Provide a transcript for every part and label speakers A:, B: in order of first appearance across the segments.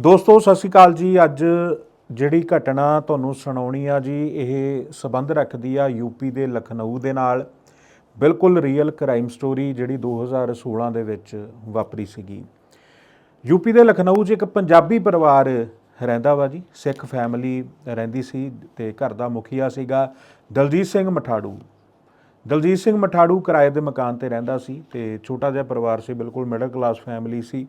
A: ਦੋਸਤੋ, ਸਤਿ ਸ਼੍ਰੀ ਅਕਾਲ ਜੀ। ਅੱਜ ਜਿਹੜੀ ਘਟਨਾ ਤੁਹਾਨੂੰ ਸੁਣਾਉਣੀ ਆ ਜੀ, ਇਹ ਸਬੰਧ ਰੱਖਦੀ ਆ ਯੂਪੀ ਦੇ ਲਖਨਊ ਦੇ ਨਾਲ। ਬਿਲਕੁਲ ਰੀਅਲ ਕ੍ਰਾਈਮ ਸਟੋਰੀ ਜਿਹੜੀ 2016 ਦੇ ਵਿੱਚ ਵਾਪਰੀ ਸੀਗੀ। ਯੂਪੀ ਦੇ ਲਖਨਊ 'ਚ ਇੱਕ ਪੰਜਾਬੀ ਪਰਿਵਾਰ ਰਹਿੰਦਾ ਵਾ ਜੀ, ਸਿੱਖ ਫੈਮਿਲੀ ਰਹਿੰਦੀ ਸੀ ਤੇ ਘਰ ਦਾ ਮੁਖੀਆ ਸੀਗਾ ਦਲਜੀਤ ਸਿੰਘ ਮਠਾੜੂ। ਦਲਜੀਤ ਸਿੰਘ ਮਠਾੜੂ ਕਿਰਾਏ ਦੇ ਮਕਾਨ ਤੇ ਰਹਿੰਦਾ ਸੀ ਤੇ ਛੋਟਾ ਜਿਹਾ ਪਰਿਵਾਰ ਸੀ, ਬਿਲਕੁਲ ਮਿਡਲ ਕਲਾਸ ਫੈਮਿਲੀ ਸੀ।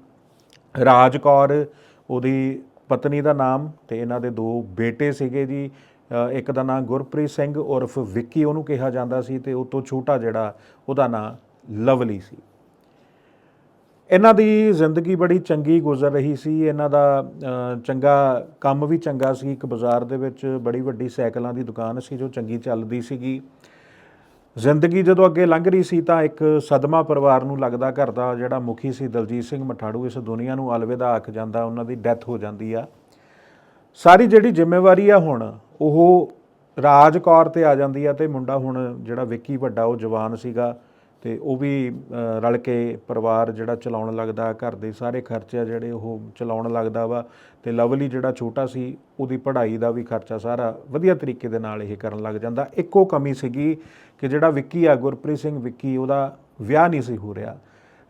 A: ਰਾਜ ਕੌਰ ਉਹਦੀ ਪਤਨੀ ਦਾ ਨਾਮ ਤੇ ਇਹਨਾਂ ਦੇ ਦੋ ਬੇਟੇ ਸੀਗੇ ਜੀ। ਇੱਕ ਦਾ ਨਾਮ ਗੁਰਪ੍ਰੀਤ ਸਿੰਘ ਉਰਫ ਵਿੱਕੀ ਉਹਨੂੰ ਕਿਹਾ ਜਾਂਦਾ ਸੀ ਤੇ ਉਹ ਤੋਂ ਛੋਟਾ ਜਿਹੜਾ ਉਹਦਾ ਨਾਮ ਲਵਲੀ ਸੀ। ਇਹਨਾਂ ਦੀ ਜ਼ਿੰਦਗੀ ਬੜੀ ਚੰਗੀ ਗੁਜ਼ਰ ਰਹੀ ਸੀ। ਇਹਨਾਂ ਦਾ ਚੰਗਾ ਕੰਮ ਵੀ ਚੰਗਾ ਸੀ। ਇੱਕ ਬਾਜ਼ਾਰ ਦੇ ਵਿੱਚ ਬੜੀ ਵੱਡੀ ਸਾਈਕਲਾਂ ਦੀ ਦੁਕਾਨ ਸੀ ਜੋ ਚੰਗੀ ਚੱਲਦੀ ਸੀਗੀ। ਜ਼ਿੰਦਗੀ ਜਦੋਂ ਅੱਗੇ ਲੰਘ ਰਹੀ ਸੀ ਤਾਂ ਇੱਕ ਸਦਮਾ ਪਰਿਵਾਰ ਨੂੰ ਲੱਗਦਾ ਘਰ ਦਾ ਜਿਹੜਾ ਮੁਖੀ ਸੀ ਦਲਜੀਤ ਸਿੰਘ ਮਠਾੜੂ, ਇਸ ਦੁਨੀਆ ਨੂੰ ਅਲਵਿਦਾ ਆਖ ਜਾਂਦਾ, ਉਹਨਾਂ ਦੀ ਡੈਥ ਹੋ ਜਾਂਦੀ ਆ। ਸਾਰੀ ਜਿਹੜੀ ਜ਼ਿੰਮੇਵਾਰੀ ਆ ਹੁਣ, ਉਹ ਰਾਜ ਕੌਰ ਤੇ ਆ ਜਾਂਦੀ ਆ ਤੇ ਮੁੰਡਾ ਹੁਣ ਜਿਹੜਾ ਵਿੱਕੀ ਵੱਡਾ, ਉਹ ਜਵਾਨ ਸੀਗਾ। ਤੇ ਉਹ ਵੀ ਰਲ ਕੇ ਪਰਿਵਾਰ ਜਿਹੜਾ ਚਲਾਉਣ ਲੱਗਦਾ, ਘਰ ਦੇ ਸਾਰੇ ਖਰਚੇ ਜਿਹੜੇ ਉਹ ਚਲਾਉਣ ਲੱਗਦਾ ਵਾ ਤੇ ਲਵਲੀ ਜਿਹੜਾ ਛੋਟਾ ਸੀ, ਉਹਦੀ ਪੜ੍ਹਾਈ ਦਾ ਵੀ ਖਰਚਾ ਸਾਰਾ ਵਧੀਆ ਤਰੀਕੇ ਦੇ ਨਾਲ ਇਹ ਕਰਨ ਲੱਗ ਜਾਂਦਾ। ਇੱਕੋ ਕਮੀ ਸੀਗੀ ਕਿ ਜਿਹੜਾ ਵਿੱਕੀ ਆ, ਗੁਰਪ੍ਰੀਤ ਸਿੰਘ ਵਿੱਕੀ, ਉਹਦਾ ਵਿਆਹ ਨਹੀਂ ਸੀ ਹੋ ਰਿਹਾ।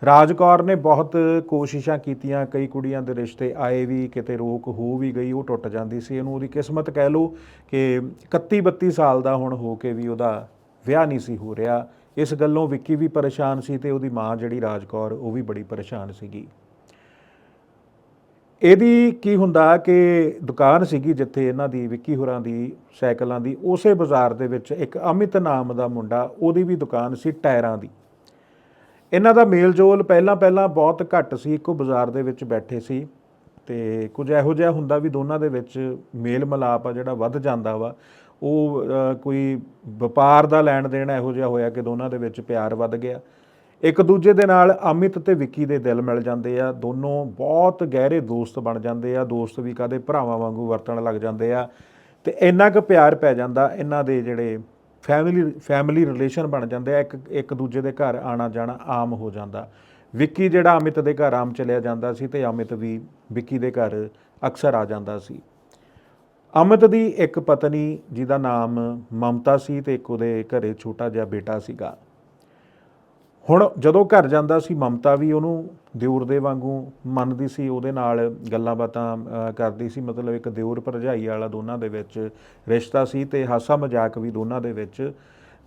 A: ਰਾਜ ਕੌਰ ਨੇ ਬਹੁਤ ਕੋਸ਼ਿਸ਼ਾਂ ਕੀਤੀਆਂ, ਕਈ ਕੁੜੀਆਂ ਦੇ ਰਿਸ਼ਤੇ ਆਏ ਵੀ, ਕਿਤੇ ਰੋਕ ਹੋ ਵੀ ਗਈ, ਉਹ ਟੁੱਟ ਜਾਂਦੀ ਸੀ। ਇਹਨੂੰ ਉਹਦੀ ਕਿਸਮਤ ਕਹਿ ਲਓ ਕਿ 31 32 ਸਾਲ ਦਾ ਹੁਣ ਹੋ ਕੇ ਵੀ ਉਹਦਾ ਵਿਆਹ ਨਹੀਂ ਸੀ ਹੋ ਰਿਹਾ। ਇਸ ਗੱਲੋਂ ਵਿੱਕੀ ਵੀ ਪਰੇਸ਼ਾਨ ਸੀ ਤੇ ਉਹਦੀ ਮਾਂ ਜਿਹੜੀ ਰਾਜ ਕੌਰ ਉਹ ਵੀ ਬੜੀ ਪਰੇਸ਼ਾਨ ਸੀਗੀ। ਇਹਦੀ ਕੀ ਹੁੰਦਾ ਕਿ ਦੁਕਾਨ ਸੀਗੀ ਜਿੱਥੇ ਇਹਨਾਂ ਦੀ, ਵਿੱਕੀ ਹੋਰਾਂ ਦੀ, ਸਾਈਕਲਾਂ ਦੀ, ਉਸੇ ਬਾਜ਼ਾਰ ਦੇ ਵਿੱਚ ਇੱਕ ਅਮਿਤ ਨਾਮ ਦਾ ਮੁੰਡਾ, ਉਹਦੀ ਵੀ ਦੁਕਾਨ ਸੀ ਟਾਇਰਾਂ ਦੀ। ਇਹਨਾਂ ਦਾ ਮੇਲ ਜੋਲ ਪਹਿਲਾਂ ਪਹਿਲਾਂ ਬਹੁਤ ਘੱਟ ਸੀ, ਇੱਕੋ ਬਾਜ਼ਾਰ ਦੇ ਵਿੱਚ ਬੈਠੇ ਸੀ ਤੇ ਕੁਝ ਇਹੋ ਜਿਹਾ ਹੁੰਦਾ ਵੀ ਦੋਨਾਂ ਦੇ ਵਿੱਚ ਮੇਲ ਮਿਲਾਪ ਆ ਜਿਹੜਾ ਵੱਧ ਜਾਂਦਾ ਵਾ। ਉਹ ਕੋਈ ਵਪਾਰ ਦਾ ਲੈਣ ਦੇਣ ਇਹੋ ਜਿਹਾ ਹੋਇਆ ਕਿ ਦੋਨਾਂ ਦੇ ਵਿੱਚ ਪਿਆਰ ਵੱਧ ਗਿਆ। ਇੱਕ ਦੂਜੇ ਦੇ ਨਾਲ ਅਮਿਤ ਤੇ ਵਿੱਕੀ ਦੇ ਦਿਲ ਮਿਲ ਜਾਂਦੇ ਆ। ਦੋਨੋਂ ਬਹੁਤ ਗਹਿਰੇ ਦੋਸਤ ਬਣ ਜਾਂਦੇ ਆ। ਦੋਸਤ ਵੀ ਕਦੇ ਭਰਾਵਾਂ ਵਾਂਗੂ ਵਰਤਣ ਲੱਗ ਜਾਂਦੇ ਆ। ਤੇ ਇੰਨਾ ਕੁ ਪਿਆਰ ਪੈ ਜਾਂਦਾ, ਇਹਨਾਂ ਦੇ ਜਿਹੜੇ ਫੈਮਿਲੀ ਫੈਮਿਲੀ ਰਿਲੇਸ਼ਨ ਬਣ ਜਾਂਦੇ ਆ। ਇੱਕ ਇੱਕ ਦੂਜੇ ਦੇ ਘਰ ਆਣਾ ਜਾਣਾ ਆਮ ਹੋ ਜਾਂਦਾ। ਵਿੱਕੀ ਜਿਹੜਾ ਅਮਿਤ ਦੇ ਘਰ ਆਮ ਚਲਿਆ ਜਾਂਦਾ ਸੀ ਤੇ ਅਮਿਤ ਵੀ ਵਿੱਕੀ ਦੇ ਘਰ ਅਕਸਰ ਆ ਜਾਂਦਾ ਸੀ। ਅਮਿਤ ਦੀ ਇੱਕ ਪਤਨੀ, ਜਿਹਦਾ ਨਾਮ ਮਮਤਾ ਸੀ ਤੇ ਇੱਕ ਉਹਦੇ ਘਰੇ ਛੋਟਾ ਜਿਹਾ ਬੇਟਾ ਸੀਗਾ। ਹੁਣ ਜਦੋਂ ਘਰ ਜਾਂਦਾ ਸੀ, ਮਮਤਾ ਵੀ ਉਹਨੂੰ ਦਿਉਰ ਦੇ ਵਾਂਗੂ ਮੰਨਦੀ ਸੀ, ਉਹਦੇ ਨਾਲ ਗੱਲਾਂ ਬਾਤਾਂ ਕਰਦੀ ਸੀ। ਮਤਲਬ ਇੱਕ ਦਿਉਰ ਭਰਜਾਈ ਵਾਲਾ ਦੋਨਾਂ ਦੇ ਵਿੱਚ ਰਿਸ਼ਤਾ ਸੀ ਤੇ ਹਾਸਾ ਮਜ਼ਾਕ ਵੀ ਦੋਨਾਂ ਦੇ ਵਿੱਚ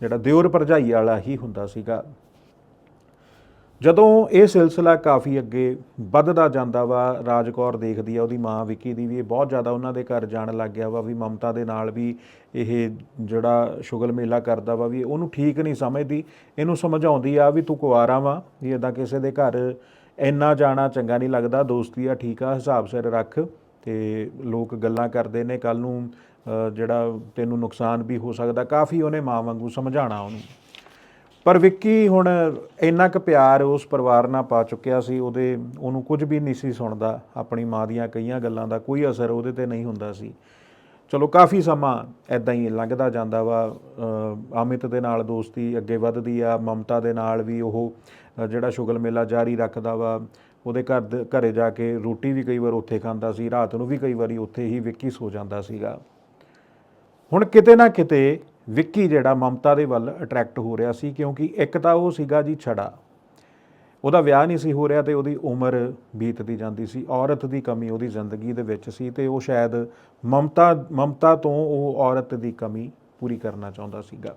A: ਜਿਹੜਾ ਦਿਉਰ ਭਰਜਾਈ ਵਾਲਾ ਹੀ ਹੁੰਦਾ ਸੀਗਾ। ਜਦੋਂ ਇਹ ਸਿਲਸਿਲਾ ਕਾਫੀ ਅੱਗੇ ਵੱਧਦਾ ਜਾਂਦਾ ਵਾ ਰਾਜਕੌਰ ਦੇਖਦੀ ਆ ਉਹਦੀ ਮਾਂ ਵਿੱਕੀ ਦੀ ਵੀ, ਇਹ ਬਹੁਤ ਜ਼ਿਆਦਾ ਉਹਨਾਂ ਦੇ ਘਰ ਜਾਣ ਲੱਗ ਗਿਆ ਵਾ ਵੀ ਮਮਤਾ ਦੇ ਨਾਲ ਵੀ ਇਹ ਜਿਹੜਾ ਸ਼ੁਗਲ ਮੇਲਾ ਕਰਦਾ ਵਾ ਵੀ ਉਹਨੂੰ ਠੀਕ ਨਹੀਂ ਸਮਝਦੀ। ਇਹਨੂੰ ਸਮਝਾਉਂਦੀ ਆ ਵੀ ਤੂੰ ਕੁਆਰਾ ਵਾ, ਵੀ ਇਦਾਂ ਕਿਸੇ ਦੇ ਘਰ ਇੰਨਾ ਜਾਣਾ ਚੰਗਾ ਨਹੀਂ ਲੱਗਦਾ, ਦੋਸਤੀ ਆ, ਠੀਕ ਆ, ਹਿਸਾਬ ਸਿਰ ਰੱਖ ਤੇ ਲੋਕ ਗੱਲਾਂ ਕਰਦੇ ਨੇ ਕੱਲ ਨੂੰ ਜਿਹੜਾ ਤੈਨੂੰ ਨੁਕਸਾਨ ਵੀ ਹੋ ਸਕਦਾ, ਕਾਫੀ ਉਹਨੇ ਮਾਂ ਵਾਂਗੂ ਸਮਝਾਣਾ ਉਹਨੂੰ। ਪਰ ਵਿੱਕੀ ਹੁਣ ਇੰਨਾ ਕੁ ਪਿਆਰ ਉਸ ਪਰਿਵਾਰ ਨਾਲ ਪਾ ਚੁੱਕਿਆ ਸੀ, ਉਹਦੇ, ਉਹਨੂੰ ਕੁਝ ਵੀ ਨਹੀਂ ਸੀ ਸੁਣਦਾ, ਆਪਣੀ ਮਾਂ ਦੀਆਂ ਕਈਆਂ ਗੱਲਾਂ ਦਾ ਕੋਈ ਅਸਰ ਉਹਦੇ ਤੇ ਨਹੀਂ ਹੁੰਦਾ ਸੀ। ਚਲੋ ਕਾਫੀ ਸਮਾਂ ਐਦਾਂ ਹੀ ਲੰਘਦਾ ਜਾਂਦਾ ਵਾ ਅਮਿਤ ਦੇ ਨਾਲ ਦੋਸਤੀ ਅੱਗੇ ਵੱਧਦੀ ਆ, ਮਮਤਾ ਦੇ ਨਾਲ ਵੀ ਉਹ ਜਿਹੜਾ ਸ਼ੁਗਲ ਮੇਲਾ ਜਾਰੀ ਰੱਖਦਾ ਵਾ, ਉਹਦੇ ਘਰ ਦੇ- ਘਰੇ ਜਾ ਕੇ ਰੋਟੀ ਵੀ ਕਈ ਵਾਰ ਉੱਥੇ ਖਾਂਦਾ ਸੀ, ਰਾਤ ਨੂੰ ਵੀ ਕਈ ਵਾਰੀ ਉੱਥੇ ਹੀ ਵਿੱਕੀ ਸੋ ਜਾਂਦਾ ਸੀਗਾ। ਹੁਣ ਕਿਤੇ ਨਾ ਕਿਤੇ ਵਿੱਕੀ ਜਿਹੜਾ ਮਮਤਾ ਦੇ ਵੱਲ ਅਟਰੈਕਟ ਹੋ ਰਿਹਾ ਸੀ ਕਿਉਂਕਿ ਇੱਕ ਤਾਂ ਉਹ ਸੀਗਾ ਜੀ ਛੜਾ। ਉਹਦਾ ਵਿਆਹ ਨਹੀਂ ਸੀ ਹੋ ਰਿਹਾ ਤੇ ਉਹਦੀ ਉਮਰ ਬੀਤਦੀ ਜਾਂਦੀ ਸੀ, ਔਰਤ ਦੀ ਕਮੀ ਉਹਦੀ ਜ਼ਿੰਦਗੀ ਦੇ ਵਿੱਚ ਸੀ ਤੇ ਉਹ ਸ਼ਾਇਦ ਮਮਤਾ ਮਮਤਾ ਤੋਂ ਉਹ ਔਰਤ ਦੀ ਕਮੀ ਪੂਰੀ ਕਰਨਾ ਚਾਹੁੰਦਾ ਸੀਗਾ।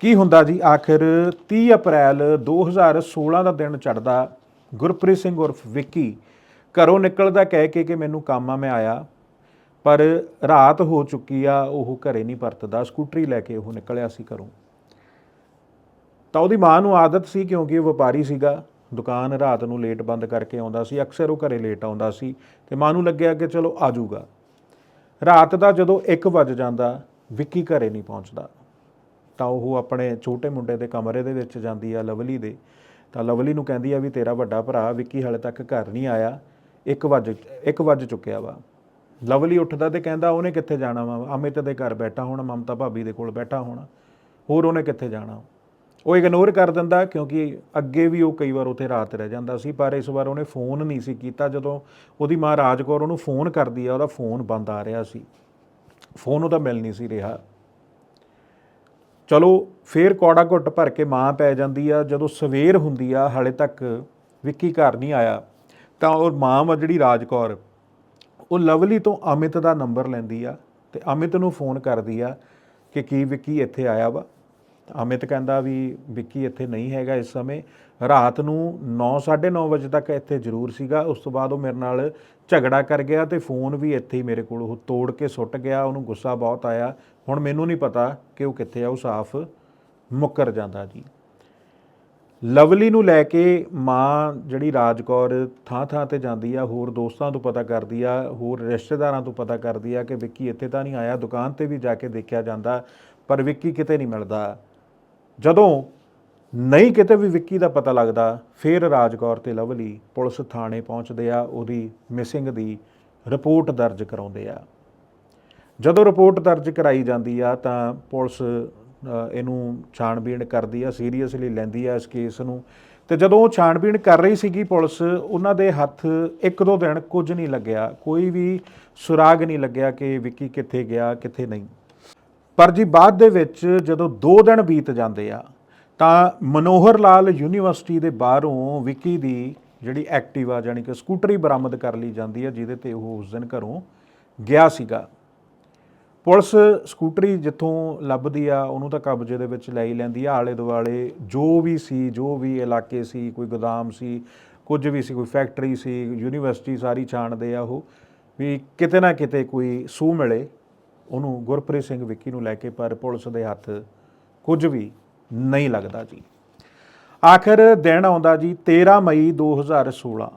A: ਕੀ ਹੁੰਦਾ ਜੀ? ਆਖਿਰ 30 ਅਪ੍ਰੈਲ 2016 ਦਾ ਦਿਨ ਚੜਦਾ ਗੁਰਪ੍ਰੀਤ ਸਿੰਘ ਉਰਫ ਵਿੱਕੀ ਘਰੋਂ ਨਿਕਲਦਾ ਕਹਿ ਕੇ ਕਿ ਮੈਨੂੰ ਕੰਮ ਆ, ਮੈਂ ਆਇਆ। ਪਰ ਰਾਤ ਹੋ ਚੁੱਕੀ ਆ, ਉਹ ਘਰੇ ਨਹੀਂ ਪਰਤਦਾ ਸਕੂਟਰੀ ਲੈ ਕੇ ਉਹ ਨਿਕਲਿਆ ਸੀ ਘਰੋਂ। ਤਾਂ ਉਹਦੀ ਮਾਂ ਨੂੰ ਆਦਤ ਸੀ ਕਿਉਂਕਿ ਉਹ ਵਪਾਰੀ ਸੀਗਾ। ਦੁਕਾਨ ਰਾਤ ਨੂੰ ਲੇਟ ਬੰਦ ਕਰਕੇ ਆਉਂਦਾ ਸੀ। ਅਕਸਰ ਉਹ ਘਰੇ ਲੇਟ ਆਉਂਦਾ ਸੀ ਤੇ ਮਾਂ ਨੂੰ ਲੱਗਿਆ ਕਿ ਚਲੋ ਆ ਜਾਊਗਾ। ਰਾਤ ਦਾ ਜਦੋਂ 1 ਵਜ ਜਾਂਦਾ, ਵਿੱਕੀ ਘਰੇ ਨਹੀਂ ਪਹੁੰਚਦਾ। ਤਾਂ ਉਹ ਆਪਣੇ ਛੋਟੇ ਮੁੰਡੇ ਦੇ ਕਮਰੇ ਦੇ ਵਿੱਚ ਜਾਂਦੀ ਆ ਲਵਲੀ ਦੇ। ਤਾਂ ਲਵਲੀ ਨੂੰ ਕਹਿੰਦੀ ਆ ਵੀ ਤੇਰਾ ਵੱਡਾ ਭਰਾ ਵਿੱਕੀ ਹਾਲੇ ਤੱਕ ਘਰ ਨਹੀਂ ਆਇਆ। 1 ਵਜ 1 ਵਜ ਚੁੱਕਿਆ ਵਾ। ਲਵਲੀ ਉੱਠਦਾ ਤੇ ਕਹਿੰਦਾ, ਉਹਨੇ ਕਿੱਥੇ ਜਾਣਾ ਵਾ? ਅਮਿਤ ਦੇ ਘਰ ਬੈਠਾ ਹੋਣਾ, ਮਮਤਾ ਭਾਬੀ ਦੇ ਕੋਲ ਬੈਠਾ ਹੋਣਾ। ਹੋਰ ਉਹਨੇ ਕਿੱਥੇ ਜਾਣਾ? ਉਹ ਇਗਨੋਰ ਕਰ ਦਿੰਦਾ, ਕਿਉਂਕਿ ਅੱਗੇ ਵੀ ਉਹ ਕਈ ਵਾਰ ਉੱਥੇ ਰਾਤ ਰਹਿ ਜਾਂਦਾ ਸੀ, ਪਰ ਇਸ ਵਾਰ ਉਹਨੇ ਫੋਨ ਨਹੀਂ ਸੀ ਕੀਤਾ। ਜਦੋਂ ਉਹਦੀ ਮਾਂ ਰਾਜਕੌਰ ਉਹਨੂੰ ਫੋਨ ਕਰਦੀ ਆ, ਉਹਦਾ ਫੋਨ ਬੰਦ ਆ ਰਿਹਾ ਸੀ। ਫੋਨ ਉਹਦਾ ਮਿਲ ਨਹੀਂ ਸੀ ਰਿਹਾ। ਚਲੋ, ਫੇਰ ਕੌੜਾ ਘੁੱਟ ਭਰ ਕੇ ਮਾਂ ਪੈ ਜਾਂਦੀ ਆ। ਜਦੋਂ ਸਵੇਰ ਹੁੰਦੀ ਆ, ਹਾਲੇ ਤੱਕ ਵਿੱਕੀ ਘਰ ਨਹੀਂ ਆਇਆ, ਤਾਂ ਉਹ ਮਾਂ ਵਾ ਜਿਹੜੀ ਰਾਜਕੌਰ। ਉਹ ਲਵਲੀ ਤੋਂ ਅਮਿਤ ਦਾ ਨੰਬਰ ਲੈਂਦੀ ਆ ਤੇ ਅਮਿਤ ਨੂੰ ਫੋਨ ਕਰਦੀ ਆ ਕਿ ਕੀ ਵਿੱਕੀ ਇੱਥੇ ਆਇਆ ਵਾ? ਅਮਿਤ ਕਹਿੰਦਾ ਵੀ ਵਿੱਕੀ ਇੱਥੇ ਨਹੀਂ ਹੈਗਾ ਇਸ ਸਮੇਂ। ਰਾਤ ਨੂੰ 9:30 ਵਜੇ ਤੱਕ ਇੱਥੇ ਜ਼ਰੂਰ ਸੀਗਾ। ਉਸ ਤੋਂ ਬਾਅਦ ਉਹ ਮੇਰੇ ਨਾਲ ਝਗੜਾ ਕਰ ਗਿਆ ਤੇ ਫੋਨ ਵੀ ਇੱਥੇ ਹੀ ਮੇਰੇ ਕੋਲ। ਉਹ ਤੋੜ ਕੇ ਸੁੱਟ ਗਿਆ, ਉਹਨੂੰ ਗੁੱਸਾ ਬਹੁਤ ਆਇਆ। ਹੁਣ ਮੈਨੂੰ ਨਹੀਂ ਪਤਾ ਕਿ ਉਹ ਕਿੱਥੇ ਆ, ਉਹ ਸਾਫ਼ ਮੁੱਕਰ ਜਾਂਦਾ ਜੀ। ਲਵਲੀ ਨੂੰ ਲੈ ਕੇ ਮਾਂ ਜਿਹੜੀ ਰਾਜਕੌਰ ਥਾਂ ਥਾਂ ਤੇ ਜਾਂਦੀ ਆ, ਹੋਰ ਦੋਸਤਾਂ ਤੋਂ ਪਤਾ ਕਰਦੀ ਆ, ਹੋਰ ਰਿਸ਼ਤੇਦਾਰਾਂ ਤੋਂ ਪਤਾ ਕਰਦੀ ਆ ਕਿ ਵਿੱਕੀ ਇੱਥੇ ਤਾਂ ਨਹੀਂ ਆਇਆ, ਦੁਕਾਨ ਤੇ ਵੀ ਜਾ ਕੇ ਦੇਖਿਆ ਜਾਂਦਾ, ਪਰ ਵਿੱਕੀ ਕਿਤੇ ਨਹੀਂ ਮਿਲਦਾ। ਜਦੋਂ ਨਹੀਂ ਕਿਤੇ ਵੀ ਵਿੱਕੀ ਦਾ ਪਤਾ ਲੱਗਦਾ, ਫਿਰ ਰਾਜਕੌਰ ਤੇ ਲਵਲੀ ਪੁਲਿਸ ਥਾਣੇ ਪਹੁੰਚਦੇ ਆ, ਉਹਦੀ ਮਿਸਿੰਗ ਦੀ ਰਿਪੋਰਟ ਦਰਜ ਕਰਾਉਂਦੇ ਆ। ਜਦੋਂ ਰਿਪੋਰਟ ਦਰਜ ਕਰਾਈ ਜਾਂਦੀ ਆ, ਤਾਂ ਪੁਲਿਸ ਇਹਨੂੰ ਛਾਣਬੀਣ ਕਰਦੀ ਆ, ਸੀਰੀਅਸਲੀ ਲੈਂਦੀ ਆ ਇਸ ਕੇਸ ਨੂੰ। ਤੇ ਜਦੋਂ ਉਹ ਛਾਣਬੀਣ ਕਰ ਰਹੀ ਸੀਗੀ ਪੁਲਿਸ, ਉਹਨਾਂ ਦੇ ਹੱਥ ਇੱਕ ਦੋ ਦਿਨ ਕੁਝ ਨਹੀਂ ਲੱਗਿਆ। ਕੋਈ ਵੀ ਸੁਰਾਗ ਨਹੀਂ ਲੱਗਿਆ ਕਿ ਵਿੱਕੀ ਕਿੱਥੇ ਗਿਆ, ਕਿੱਥੇ ਨਹੀਂ। ਪਰ ਜੀ ਬਾਅਦ ਦੇ ਵਿੱਚ ਜਦੋਂ 2 ਦਿਨ ਬੀਤ ਜਾਂਦੇ ਆ, ਤਾਂ ਮਨੋਹਰ ਲਾਲ ਯੂਨੀਵਰਸਿਟੀ ਦੇ ਬਾਹਰੋਂ ਵਿੱਕੀ ਦੀ ਜਿਹੜੀ ਐਕਟਿਵਾ ਜਾਨੀ ਕਿ ਸਕੂਟਰੀ ਬਰਾਮਦ ਕਰ ਲਈ ਜਾਂਦੀ ਹੈ ਜਿਹਦੇ ਤੇ ਉਹ ਉਸ ਦਿਨ ਘਰੋਂ ਗਿਆ ਸੀਗਾ। ਪੁਲਿਸ ਸਕੂਟਰੀ ਜਿੱਥੋਂ ਲੱਭਦੀ ਆ, ਉਹਨੂੰ ਤਾਂ ਕਬਜ਼ੇ ਦੇ ਵਿੱਚ ਲੈ ਹੀ ਲੈਂਦੀ ਆ ਆਲੇ ਦੁਆਲੇ ਜੋ ਵੀ ਸੀ, ਜੋ ਵੀ ਇਲਾਕੇ ਸੀ, ਕੋਈ ਗੋਦਾਮ ਸੀ, ਕੁਝ ਵੀ ਸੀ, ਕੋਈ ਫੈਕਟਰੀ ਸੀ, ਯੂਨੀਵਰਸਿਟੀ ਸਾਰੀ ਛਾਣਦੇ ਆ ਉਹ, ਵੀ ਕਿਤੇ ਨਾ ਕਿਤੇ ਕੋਈ ਸੂਹ ਮਿਲੇ, ਉਹਨੂੰ ਗੁਰਪ੍ਰੀਤ ਸਿੰਘ ਵਿੱਕੀ ਨੂੰ ਲੈ ਕੇ, ਪਰ ਪੁਲਿਸ ਦੇ ਹੱਥ ਕੁਝ ਵੀ ਨਹੀਂ ਲੱਗਦਾ ਜੀ। ਆਖਰ ਦਿਨ ਆਉਂਦਾ ਜੀ 13 ਮਈ 2016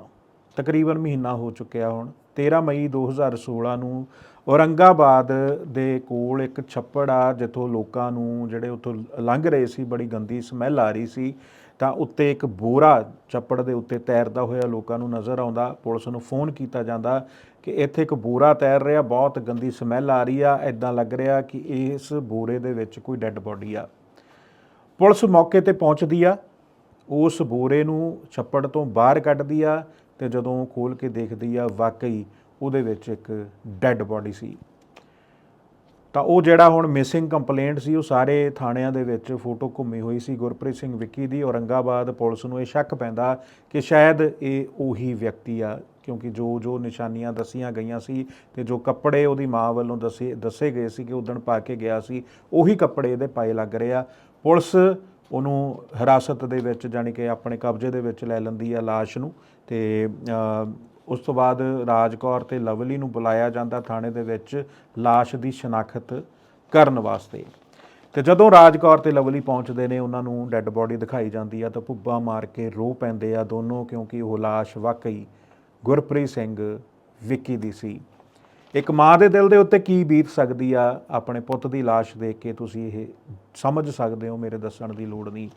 A: ਤਕਰੀਬਨ ਮਹੀਨਾ ਹੋ ਚੁੱਕਿਆ ਹੁਣ 13 ਮਈ 2016 ਨੂੰ ਔਰੰਗਾਬਾਦ ਦੇ ਕੋਲ ਇੱਕ ਛੱਪੜ ਆ, ਜਿੱਥੋਂ ਲੋਕਾਂ ਨੂੰ ਜਿਹੜੇ ਉੱਥੋਂ ਲੰਘ ਰਹੇ ਸੀ, ਬੜੀ ਗੰਦੀ ਸਮੈਲ ਆ ਰਹੀ ਸੀ, ਤਾਂ ਉੱਤੇ ਇੱਕ ਬੋਰਾ ਛੱਪੜ ਦੇ ਉੱਤੇ ਤੈਰਦਾ ਹੋਇਆ ਲੋਕਾਂ ਨੂੰ ਨਜ਼ਰ ਆਉਂਦਾ, ਪੁਲਿਸ ਨੂੰ ਫੋਨ ਕੀਤਾ ਜਾਂਦਾ ਕਿ ਇੱਥੇ ਇੱਕ ਬੋਰਾ ਤੈਰ ਰਿਹਾ, ਬਹੁਤ ਗੰਦੀ ਸਮੈਲ ਆ ਰਹੀ ਆ ਐਦਾਂ ਲੱਗ ਰਿਹਾ ਕਿ ਇਸ ਬੋਰੇ ਦੇ ਵਿੱਚ ਕੋਈ ਡੈੱਡ ਬੋਡੀ ਆ। ਪੁਲਿਸ ਮੌਕੇ ਤੇ ਪਹੁੰਚਦੀ ਆ, ਉਸ ਬੋਰੇ ਨੂੰ ਛੱਪੜ ਤੋਂ ਬਾਹਰ ਕੱਢਦੀ ਆ ਤੇ ਜਦੋਂ ਖੋਲ ਕੇ ਦੇਖਦੀ ਆ, ਵਾਕਈ ਉਹਦੇ ਵਿੱਚ ਇੱਕ ਡੈੱਡ ਬੋਡੀ ਸੀ। ਤਾਂ ਉਹ ਜਿਹੜਾ ਹੁਣ ਮਿਸਿੰਗ ਕੰਪਲੇਂਟ ਸੀ, ਉਹ ਸਾਰੇ ਥਾਣਿਆਂ ਦੇ ਵਿੱਚ ਫੋਟੋ ਘੁੰਮੀ ਹੋਈ ਸੀ ਗੁਰਪ੍ਰੀਤ ਸਿੰਘ ਵਿੱਕੀ ਦੀ। ਔਰੰਗਾਬਾਦ ਪੁਲਿਸ ਨੂੰ ਇਹ ਸ਼ੱਕ ਪੈਂਦਾ ਕਿ ਸ਼ਾਇਦ ਇਹ ਉਹੀ ਵਿਅਕਤੀ ਆ, ਕਿਉਂਕਿ ਜੋ ਜੋ ਨਿਸ਼ਾਨੀਆਂ ਦੱਸੀਆਂ ਗਈਆਂ ਸੀ ਤੇ ਜੋ ਕੱਪੜੇ ਉਹਦੀ ਮਾਂ ਵੱਲੋਂ ਦੱਸੇ ਦੱਸੇ ਗਏ ਸੀ ਕਿ ਉਦਣ ਪਾ ਕੇ ਗਿਆ ਸੀ, ਉਹੀ ਕੱਪੜੇ ਇਹਦੇ ਪਾਏ ਲੱਗ ਰਹੇ ਆ। ਪੁਲਿਸ ਉਹਨੂੰ ਹਿਰਾਸਤ ਦੇ ਵਿੱਚ ਜਾਣੀ ਕਿ ਆਪਣੇ ਕਬਜ਼ੇ ਦੇ ਵਿੱਚ ਲੈ ਲੈਂਦੀ ਆ ਲਾਸ਼ ਨੂੰ ਤੇ ਉਸ ਤੋਂ ਬਾਅਦ ਰਾਜਕੌਰ ਤੇ ਲਵਲੀ ਨੂੰ ਬੁਲਾਇਆ ਜਾਂਦਾ ਥਾਣੇ ਦੇ ਵਿੱਚ ਲਾਸ਼ ਦੀ ਸ਼ਨਾਖਤ ਕਰਨ ਵਾਸਤੇ। ਤੇ ਜਦੋਂ ਰਾਜਕੌਰ ਤੇ ਲਵਲੀ ਪਹੁੰਚਦੇ ਨੇ, ਉਹਨਾਂ ਨੂੰ ਡੈੱਡ ਬੋਡੀ ਦਿਖਾਈ ਜਾਂਦੀ ਆ ਤਾਂ ਭੁੱਬਾ ਮਾਰ ਕੇ ਰੋ ਪੈਂਦੇ ਆ ਦੋਨੋਂ, ਕਿਉਂਕਿ ਉਹ ਲਾਸ਼ ਵਾਕਈ ਗੁਰਪ੍ਰੀਤ ਸਿੰਘ ਵਿੱਕੀ ਦੀ ਸੀ। ਇੱਕ ਮਾਂ ਦੇ ਦਿਲ ਦੇ ਉੱਤੇ ਕੀ ਬੀਤ ਸਕਦੀ ਆ, ਆਪਣੇ ਪੁੱਤ ਦੀ ਲਾਸ਼ ਦੇਖ ਕੇ ਤੁਸੀਂ ਇਹ ਸਮਝ ਸਕਦੇ ਹੋ, ਮੇਰੇ ਦੱਸਣ ਦੀ ਲੋੜ ਨਹੀਂ।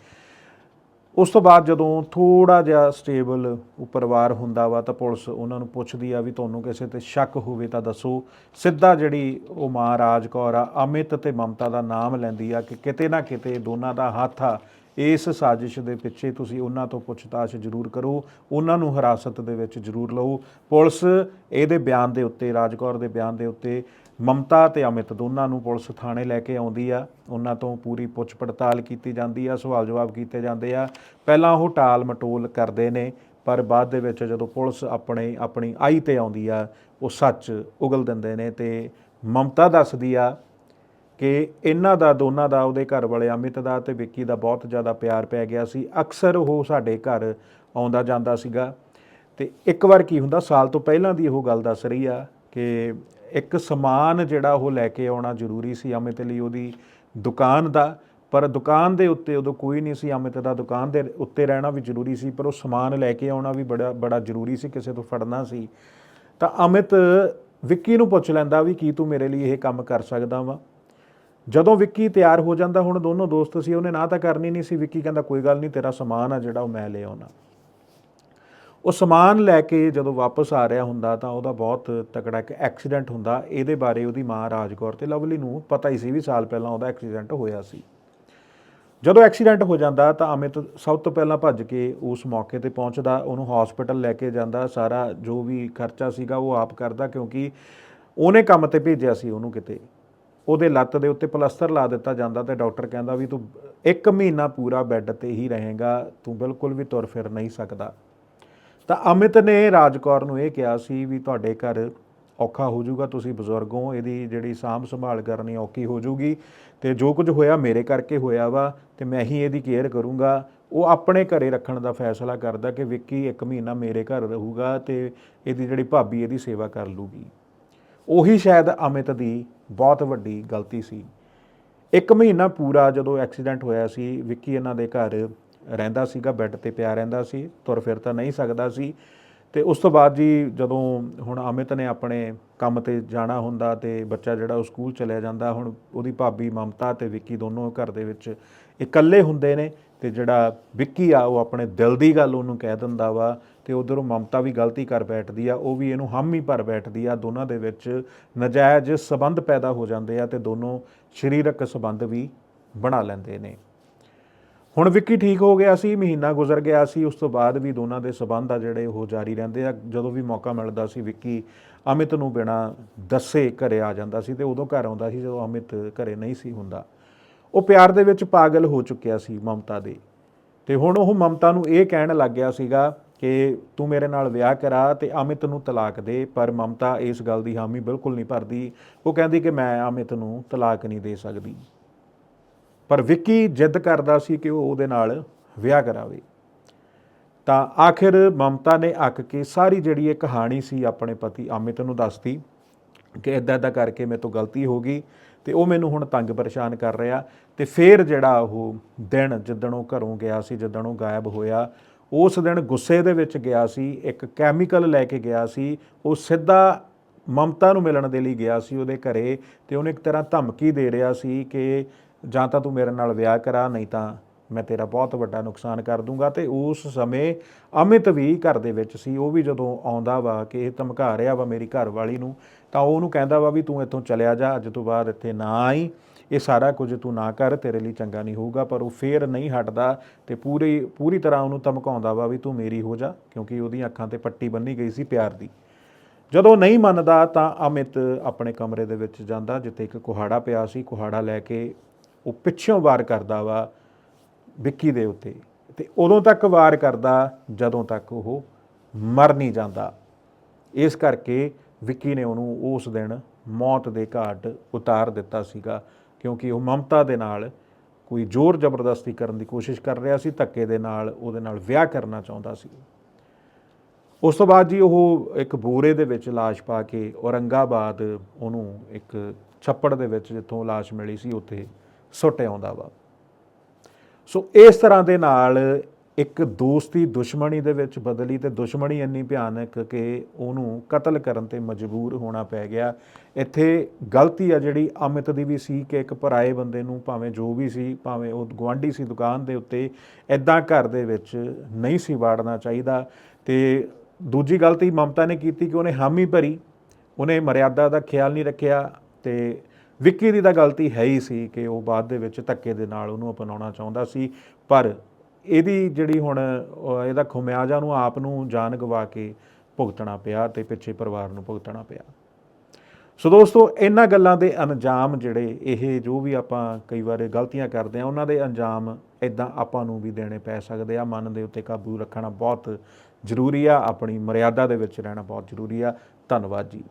A: ਉਸ ਤੋਂ ਬਾਅਦ ਜਦੋਂ ਥੋੜਾ ਜਿਹਾ ਸਟੇਬਲ ਉਹ ਪਰਿਵਾਰ ਹੁੰਦਾ ਵਾ ਤਾਂ ਪੁਲਿਸ ਉਹਨਾਂ ਨੂੰ ਪੁੱਛਦੀ ਆ ਵੀ ਤੁਹਾਨੂੰ ਕਿਸੇ ਤੇ ਸ਼ੱਕ ਹੋਵੇ ਤਾਂ ਦੱਸੋ। ਸਿੱਧਾ ਜਿਹੜੀ ਉਹ ਮਾਂ ਰਾਜਕੌਰ ਆ, ਅਮਿਤ ਤੇ ਮਮਤਾ ਦਾ ਨਾਮ ਲੈਂਦੀ ਆ ਕਿ ਕਿਤੇ ਨਾ ਕਿਤੇ ਦੋਨਾਂ ਦਾ ਹੱਥ ਆ। ਇਸ ਸਾਜ਼ਿਸ਼ ਦੇ ਪਿੱਛੇ ਤੁਸੀਂ ਉਹਨਾਂ ਤੋਂ ਪੁੱਛਤਾਛ ਜ਼ਰੂਰ ਕਰੋ, ਉਹਨਾਂ ਨੂੰ ਹਿਰਾਸਤ ਦੇ ਵਿੱਚ ਜ਼ਰੂਰ ਲਓ। ਪੁਲਿਸ ਇਹਦੇ ਬਿਆਨ ਦੇ ਉੱਤੇ, ਰਾਜਕੌਰ ਦੇ ਬਿਆਨ ਦੇ ਉੱਤੇ ਮਮਤਾ ਤੇ ਅਮਿਤ ਦੋਨਾਂ ਨੂੰ ਪੁਲਿਸ ਥਾਣੇ ਲੈ ਕੇ ਆਉਂਦੀ ਆ। ਉਹਨਾਂ ਤੋਂ ਪੂਰੀ ਪੁੱਛ ਪੜਤਾਲ ਕੀਤੀ ਜਾਂਦੀ ਆ ਸਵਾਲ ਜਵਾਬ ਕੀਤੇ ਜਾਂਦੇ ਆ। ਪਹਿਲਾਂ ਉਹ ਟਾਲ ਮਟੋਲ ਕਰਦੇ ਨੇ, ਪਰ ਬਾਅਦ ਦੇ ਵਿੱਚ ਜਦੋਂ ਪੁਲਿਸ ਆਪਣੇ, ਆਪਣੀ ਆਈ ਤੇ ਆਉਂਦੀ ਆ, ਉਹ ਸੱਚ ਉਗਲ ਦਿੰਦੇ ਨੇ ਤੇ ਮਮਤਾ ਦੱਸਦੀ ਆ ਕਿ ਇਹਨਾਂ ਦਾ, ਦੋਨਾਂ ਦਾ, ਉਹਦੇ ਘਰ ਵਾਲੇ ਅਮਿਤ ਦਾ ਤੇ ਵਿੱਕੀ ਦਾ ਬਹੁਤ ਜ਼ਿਆਦਾ ਪਿਆਰ ਪੈ ਗਿਆ ਸੀ। ਅਕਸਰ ਉਹ ਸਾਡੇ ਘਰ ਆਉਂਦਾ ਜਾਂਦਾ ਸੀਗਾ। ਤੇ ਇੱਕ ਵਾਰ ਕੀ ਹੁੰਦਾ, ਸਾਲ ਤੋਂ ਪਹਿਲਾਂ ਦੀ ਉਹ ਗੱਲ ਦੱਸ ਰਹੀ ਆ ਕਿ ਇੱਕ ਸਮਾਨ ਜਿਹੜਾ ਉਹ ਲੈ ਕੇ ਆਉਣਾ ਜ਼ਰੂਰੀ ਸੀ ਅਮਿਤ ਲਈ ਉਹਦੀ ਦੁਕਾਨ ਦਾ, ਪਰ ਦੁਕਾਨ ਦੇ ਉੱਤੇ ਉਦੋਂ ਕੋਈ ਨਹੀਂ ਸੀ। ਅਮਿਤ ਦਾ ਦੁਕਾਨ ਦੇ ਉੱਤੇ ਰਹਿਣਾ ਵੀ ਜ਼ਰੂਰੀ ਸੀ, ਪਰ ਉਹ ਸਮਾਨ ਲੈ ਕੇ ਆਉਣਾ ਵੀ ਬੜਾ ਬੜਾ ਜ਼ਰੂਰੀ ਸੀ, ਕਿਸੇ ਤੋਂ ਫੜਨਾ ਸੀ। ਤਾਂ ਅਮਿਤ ਵਿੱਕੀ ਨੂੰ ਪੁੱਛ ਲੈਂਦਾ ਵੀ ਕੀ ਤੂੰ ਮੇਰੇ ਲਈ ਇਹ ਕੰਮ ਕਰ ਸਕਦਾ ਵਾ? ਜਦੋਂ ਵਿੱਕੀ ਤਿਆਰ ਹੋ ਜਾਂਦਾ, ਹੁਣ ਦੋਨੋਂ ਦੋਸਤ ਸੀ, ਉਹਨੇ ਨਾ ਤਾਂ ਕਰਨੀ ਨਹੀਂ ਸੀ। ਵਿੱਕੀ ਕਹਿੰਦਾ, ਕੋਈ ਗੱਲ ਨਹੀਂ, ਤੇਰਾ ਸਮਾਨ ਆ ਜਿਹੜਾ ਉਹ ਮੈਂ ਲੈ ਆਉਣਾ। ਉਹ ਸਮਾਨ ਲੈ ਕੇ ਜਦੋਂ ਵਾਪਸ ਆ ਰਿਹਾ ਹੁੰਦਾ, ਤਾਂ ਉਹਦਾ ਬਹੁਤ ਤਕੜਾ ਇੱਕ ਐਕਸੀਡੈਂਟ ਹੁੰਦਾ। ਇਹਦੇ ਬਾਰੇ ਉਹਦੀ ਮਾਂ ਰਾਜਕੌਰ ਤੇ ਲਵਲੀ ਨੂੰ ਪਤਾ ਹੀ ਸੀ ਵੀ ਸਾਲ ਪਹਿਲਾਂ ਉਹਦਾ ਐਕਸੀਡੈਂਟ ਹੋਇਆ ਸੀ। ਜਦੋਂ ਐਕਸੀਡੈਂਟ ਹੋ ਜਾਂਦਾ, ਤਾਂ ਅਮਿਤ ਸਭ ਤੋਂ ਪਹਿਲਾਂ ਭੱਜ ਕੇ ਉਸ ਮੌਕੇ ਤੇ ਪਹੁੰਚਦਾ, ਉਹਨੂੰ ਹਸਪੀਟਲ ਲੈ ਕੇ ਜਾਂਦਾ। ਸਾਰਾ ਜੋ ਵੀ ਖਰਚਾ ਸੀਗਾ, ਉਹ ਆਪ ਕਰਦਾ, ਕਿਉਂਕਿ ਉਹਨੇ ਕੰਮ ਤੇ ਭੇਜਿਆ ਸੀ ਉਹਨੂੰ ਕਿਤੇ। ਉਹਦੇ ਲੱਤ ਦੇ ਉੱਤੇ ਪਲਸਤਰ ਲਾ ਦਿੱਤਾ ਜਾਂਦਾ ਤੇ ਡਾਕਟਰ ਕਹਿੰਦਾ ਵੀ ਤੂੰ ਇੱਕ ਮਹੀਨਾ ਪੂਰਾ ਬੈੱਡ ਤੇ ਹੀ ਰਹੇਗਾ, ਤੂੰ ਬਿਲਕੁਲ ਵੀ ਤੁਰ ਫਿਰ ਨਹੀਂ ਸਕਦਾ। ਤਾਂ ਅਮਿਤ ਨੇ ਰਾਜਕੌਰ ਨੂੰ ਇਹ ਕਿਹਾ ਸੀ ਵੀ ਤੁਹਾਡੇ ਘਰ ਔਖਾ ਹੋ ਜਾਊਗਾ, ਤੁਸੀਂ ਬਜ਼ੁਰਗ ਹੋ, ਇਹਦੀ ਜਿਹੜੀ ਸਾਂਭ ਸੰਭਾਲ ਕਰਨੀ ਔਖੀ ਹੋ ਜਾਊਗੀ ਤੇ ਜੋ ਕੁਝ ਹੋਇਆ ਮੇਰੇ ਕਰਕੇ ਹੋਇਆ ਵਾ ਤੇ ਮੈਂ ਹੀ ਇਹਦੀ ਕੇਅਰ ਕਰੂੰਗਾ। ਉਹ ਆਪਣੇ ਘਰੇ ਰੱਖਣ ਦਾ ਫੈਸਲਾ ਕਰਦਾ ਕਿ ਵਿੱਕੀ ਇੱਕ ਮਹੀਨਾ ਮੇਰੇ ਘਰ ਰਹੂਗਾ ਤੇ ਇਹਦੀ ਜਿਹੜੀ ਭਾਬੀ ਇਹਦੀ ਸੇਵਾ ਕਰ ਲੂਗੀ। ਉਹੀ ਸ਼ਾਇਦ ਅਮਿਤ ਦੀ ਬਹੁਤ ਵੱਡੀ ਗਲਤੀ ਸੀ। ਇੱਕ ਮਹੀਨਾ ਪੂਰਾ ਜਦੋਂ ਐਕਸੀਡੈਂਟ ਹੋਇਆ ਸੀ, ਵਿੱਕੀ ਇਹਨਾਂ ਦੇ ਘਰ ਰਹਿੰਦਾ ਸੀਗਾ, ਬੈੱਡ ਤੇ ਪਿਆ ਰਹਿੰਦਾ ਸੀ, ਤੁਰ ਫਿਰ ਤਾਂ ਨਹੀਂ ਸਕਦਾ ਸੀ। ਤੇ ਉਸ ਤੋਂ ਬਾਅਦ ਜੀ ਜਦੋਂ ਹੁਣ ਅਮਿਤ ਨੇ ਆਪਣੇ ਕੰਮ ਤੇ ਜਾਣਾ ਹੁੰਦਾ ਤੇ ਬੱਚਾ ਜਿਹੜਾ ਉਹ ਸਕੂਲ ਚਲਿਆ ਜਾਂਦਾ, ਹੁਣ ਉਹਦੀ ਭਾਬੀ ਮਮਤਾ ਤੇ ਵਿੱਕੀ ਦੋਨੋਂ ਘਰ ਦੇ ਵਿੱਚ ਇਕੱਲੇ ਹੁੰਦੇ ਨੇ ਤੇ ਜਿਹੜਾ ਵਿੱਕੀ ਆ, ਉਹ ਆਪਣੇ ਦਿਲ ਦੀ ਗੱਲ ਉਹਨੂੰ ਕਹਿ ਦਿੰਦਾ ਵਾ ਤੇ ਉਧਰੋਂ ਮਮਤਾ ਵੀ ਗਲਤੀ ਕਰ ਬੈਠਦੀ ਆ, ਉਹ ਵੀ ਇਹਨੂੰ ਹਾਮੀ ਭਰ ਬੈਠਦੀ ਆ, ਦੋਨਾਂ ਦੇ ਵਿੱਚ ਨਜਾਇਜ਼ ਸਬੰਧ ਪੈਦਾ ਹੋ ਜਾਂਦੇ ਆ ਤੇ ਦੋਨੋਂ ਸਰੀਰਕ ਸਬੰਧ ਵੀ ਬਣਾ ਲੈਂਦੇ ਨੇ। ਹੁਣ ਵਿੱਕੀ ਠੀਕ ਹੋ ਗਿਆ ਸੀ, ਮਹੀਨਾ ਗੁਜ਼ਰ ਗਿਆ ਸੀ, ਉਸ ਤੋਂ ਬਾਅਦ ਵੀ ਦੋਨਾਂ ਦੇ ਸਬੰਧ ਆ ਜਿਹੜੇ ਉਹ ਜਾਰੀ ਰਹਿੰਦੇ ਆ। ਜਦੋਂ ਵੀ ਮੌਕਾ ਮਿਲਦਾ ਸੀ, ਵਿੱਕੀ ਅਮਿਤ ਨੂੰ ਬਿਨਾ ਦੱਸੇ ਘਰੇ ਆ ਜਾਂਦਾ ਸੀ ਤੇ ਉਦੋਂ ਘਰ ਆਉਂਦਾ ਸੀ, ਜਦੋਂ ਅਮਿਤ ਘਰੇ ਨਹੀਂ ਸੀ ਹੁੰਦਾ। ਉਹ ਪਿਆਰ ਦੇ ਵਿੱਚ ਪਾਗਲ ਹੋ ਚੁੱਕਿਆ ਸੀ ਮਮਤਾ ਦੇ। ਤੇ ਹੁਣ ਉਹ ਮਮਤਾ ਨੂੰ ਇਹ ਕਹਿਣ ਲੱਗ ਗਿਆ ਸੀਗਾ ਕਿ ਤੂੰ ਮੇਰੇ ਨਾਲ ਵਿਆਹ ਕਰਾ ਤੇ ਅਮਿਤ ਨੂੰ ਤਲਾਕ ਦੇ, ਪਰ ਮਮਤਾ ਇਸ ਗੱਲ ਦੀ ਹਾਮੀ ਬਿਲਕੁਲ ਨਹੀਂ ਭਰਦੀ। ਉਹ ਕਹਿੰਦੀ ਕਿ ਮੈਂ ਅਮਿਤ ਨੂੰ ਤਲਾਕ ਨਹੀਂ ਦੇ ਸਕਦੀ। ਪਰ ਵਿੱਕੀ ਜਿੱਦ ਕਰਦਾ ਸੀ ਕਿ ਉਹ ਉਹਦੇ ਨਾਲ ਵਿਆਹ ਕਰਾਵੇ। ਤਾਂ ਆਖਿਰ ਮਮਤਾ ਨੇ ਅੱਕ ਕੇ ਸਾਰੀ ਜਿਹੜੀ ਇਹ ਕਹਾਣੀ ਸੀ ਆਪਣੇ ਪਤੀ ਅਮਿਤ ਨੂੰ ਦੱਸਤੀ ਕਿ ਇਦਾਂ ਇਦਾਂ ਕਰਕੇ ਮੇਰੇ ਤੋਂ ਗਲਤੀ ਹੋ ਗਈ ਤੇ ਉਹ ਮੈਨੂੰ ਹੁਣ ਤੰਗ ਪਰੇਸ਼ਾਨ ਕਰ ਰਿਹਾ। ਤੇ ਫਿਰ ਜਿਹੜਾ ਉਹ ਦਿਨ ਜਿੱਦਣ ਉਹ ਘਰੋਂ ਗਿਆ ਸੀ, ਜਿੱਦਣ ਉਹ ਗਾਇਬ ਹੋਇਆ ਉਸ ਦਿਨ ਗੁੱਸੇ ਦੇ ਵਿੱਚ ਗਿਆ ਸੀ, ਇੱਕ ਕੈਮੀਕਲ ਲੈ ਕੇ ਗਿਆ ਸੀ, ਉਹ ਸਿੱਧਾ ਮਮਤਾ ਨੂੰ ਮਿਲਣ ਦੇ ਲਈ ਗਿਆ ਸੀ ਉਹਦੇ ਘਰੇ ਤੇ ਉਹਨੇ ਇੱਕ ਤਰ੍ਹਾਂ ਧਮਕੀ ਦੇ ਰਿਹਾ ਸੀ ਕਿ ਜਾਂ ਤਾਂ ਤੂੰ ਮੇਰੇ ਨਾਲ ਵਿਆਹ ਕਰਾ, ਨਹੀਂ ਤਾਂ ਮੈਂ ਤੇਰਾ ਬਹੁਤ ਵੱਡਾ ਨੁਕਸਾਨ ਕਰ ਦੂੰਗਾ। ਤੇ ਉਸ ਸਮੇਂ ਅਮਿਤ ਵੀ ਘਰ ਦੇ ਵਿੱਚ ਸੀ, ਉਹ ਵੀ ਜਦੋਂ ਆਉਂਦਾ ਵਾ ਕਿ ਇਹ ਧਮਕਾ ਰਿਹਾ ਵਾ ਮੇਰੀ ਘਰ ਵਾਲੀ ਨੂੰ, ਤਾਂ ਉਹਨੂੰ ਕਹਿੰਦਾ ਵਾ ਵੀ ਤੂੰ ਇੱਥੋਂ ਚਲਿਆ ਜਾ, ਅੱਜ ਤੋਂ ਬਾਅਦ ਇੱਥੇ ਨਾ ਆਈ। ਇਹ ਸਾਰਾ ਕੁਝ ਤੂੰ ਨਾ ਕਰ, ਤੇਰੇ ਲਈ ਚੰਗਾ ਨਹੀਂ ਹੋਊਗਾ, ਪਰ ਉਹ ਫੇਰ ਨਹੀਂ ਹਟਦਾ ਤੇ ਪੂਰੀ ਪੂਰੀ ਤਰ੍ਹਾਂ ਉਹਨੂੰ ਧਮਕਾਉਂਦਾ ਵਾ ਵੀ ਤੂੰ ਮੇਰੀ ਹੋ ਜਾ, ਕਿਉਂਕਿ ਉਹਦੀਆਂ ਅੱਖਾਂ ਤੇ ਪੱਟੀ ਬੰਨੀ ਗਈ ਸੀ ਪਿਆਰ ਦੀ। ਜਦੋਂ ਨਹੀਂ ਮੰਨਦਾ ਤਾਂ ਅਮਿਤ ਆਪਣੇ ਕਮਰੇ ਦੇ ਵਿੱਚ ਜਾਂਦਾ, ਜਿੱਥੇ ਇੱਕ ਕੁਹਾੜਾ ਪਿਆ ਸੀ, ਕੁਹਾੜਾ ਲੈ ਕੇ ਉਹ ਪਿੱਛੋਂ ਵਾਰ ਕਰਦਾ ਵਾ ਵਿੱਕੀ ਦੇ ਉੱਤੇ ਤੇ ਉਦੋਂ ਤੱਕ ਵਾਰ ਕਰਦਾ, ਜਦੋਂ ਤੱਕ ਉਹ ਮਰ ਨਹੀਂ ਜਾਂਦਾ। ਇਸ ਕਰਕੇ ਵਿੱਕੀ ਨੇ ਉਹਨੂੰ ਉਸ ਦਿਨ ਮੌਤ ਦੇ ਘਾਟ ਉਤਾਰ ਦਿੱਤਾ ਸੀਗਾ। ਕਿਉਂਕਿ ਉਹ ਮਮਤਾ ਦੇ ਨਾਲ ਕੋਈ ਜ਼ੋਰ ਜ਼ਬਰਦਸਤੀ ਕਰਨ ਦੀ ਕੋਸ਼ਿਸ਼ ਕਰ ਰਿਹਾ ਸੀ, ਧੱਕੇ ਦੇ ਨਾਲ ਉਹਦੇ ਨਾਲ ਵਿਆਹ ਕਰਨਾ ਚਾਹੁੰਦਾ ਸੀ। ਉਸ ਤੋਂ ਬਾਅਦ ਜੀ ਉਹ ਇੱਕ ਬੋਰੇ ਦੇ ਵਿੱਚ ਲਾਸ਼ ਪਾ ਕੇ ਔਰੰਗਾਬਾਦ ਉਹਨੂੰ ਇੱਕ ਛੱਪੜ ਦੇ ਵਿੱਚ ਜਿੱਥੋਂ ਲਾਸ਼ ਮਿਲੀ ਸੀ, ਉੱਥੇ ਸੁੱਟ ਆਉਂਦਾ ਵਾ। ਸੋ ਇਸ ਤਰ੍ਹਾਂ ਦੇ ਨਾਲ ਇੱਕ ਦੋਸਤੀ ਦੁਸ਼ਮਣੀ ਦੇ ਵਿੱਚ ਬਦਲੀ ਤੇ ਦੁਸ਼ਮਣੀ ਇੰਨੀ ਭਿਆਨਕ ਕਿ ਉਹਨੂੰ ਕਤਲ ਕਰਨ ਤੇ ਮਜਬੂਰ ਹੋਣਾ ਪੈ ਗਿਆ। ਇੱਥੇ ਗਲਤੀ ਆ ਜਿਹੜੀ ਅਮਿਤ ਦੀ ਵੀ ਸੀ ਕਿ ਇੱਕ ਪਰਾਏ ਬੰਦੇ ਨੂੰ ਭਾਵੇਂ ਜੋ ਵੀ ਸੀ, ਭਾਵੇਂ ਉਹ ਗਵਾਂਢੀ ਸੀ ਦੁਕਾਨ ਦੇ ਉੱਤੇ ਐਦਾਂ ਘਰ ਦੇ ਵਿੱਚ ਨਹੀਂ ਸੀ ਵਾੜਨਾ ਚਾਹੀਦਾ। ਤੇ ਦੂਜੀ ਗਲਤੀ ਮਮਤਾ ਨੇ ਕੀਤੀ ਕਿ ਉਹਨੇ ਹਾਮੀ ਭਰੀ, ਉਹਨੇ ਮਰਿਆਦਾ ਦਾ ਖਿਆਲ ਨਹੀਂ ਰੱਖਿਆ ਤੇ ਵਿੱਕੀ ਦੀ ਤਾਂ ਗਲਤੀ ਹੈ ਹੀ ਸੀ ਕਿ ਉਹ ਬਾਅਦ ਦੇ ਵਿੱਚ ਧੱਕੇ ਦੇ ਨਾਲ ਉਹਨੂੰ ਅਪਣਾਉਣਾ ਚਾਹੁੰਦਾ ਸੀ। ਪਰ ਇਹਦੀ ਜਿਹੜੀ ਹੁਣ ਇਹਦਾ ਖੁਮਿਆਜਾ ਨੂੰ ਆਪ ਨੂੰ ਜਾਨ ਗਵਾ ਕੇ ਭੁਗਤਣਾ ਪਿਆ ਤੇ ਪਿੱਛੇ ਪਰਿਵਾਰ ਨੂੰ ਭੁਗਤਣਾ ਪਿਆ। ਸੋ ਦੋਸਤੋ, ਇਹਨਾਂ ਗੱਲਾਂ ਦੇ ਅੰਜਾਮ ਜਿਹੜੇ, ਇਹ ਜੋ ਵੀ ਆਪਾਂ ਕਈ ਵਾਰ ਗਲਤੀਆਂ ਕਰਦੇ ਆ ਉਹਨਾਂ ਦੇ ਅੰਜਾਮ ਇਦਾਂ ਆਪਾਂ ਨੂੰ ਵੀ ਦੇਣੇ ਪੈ ਸਕਦੇ ਆ। ਮਨ ਦੇ ਉੱਤੇ ਕਾਬੂ ਰੱਖਣਾ ਬਹੁਤ ਜ਼ਰੂਰੀ ਆ, ਆਪਣੀ ਮਰਿਆਦਾ ਦੇ ਵਿੱਚ ਰਹਿਣਾ ਬਹੁਤ ਜ਼ਰੂਰੀ ਆ। ਧੰਨਵਾਦ ਜੀ।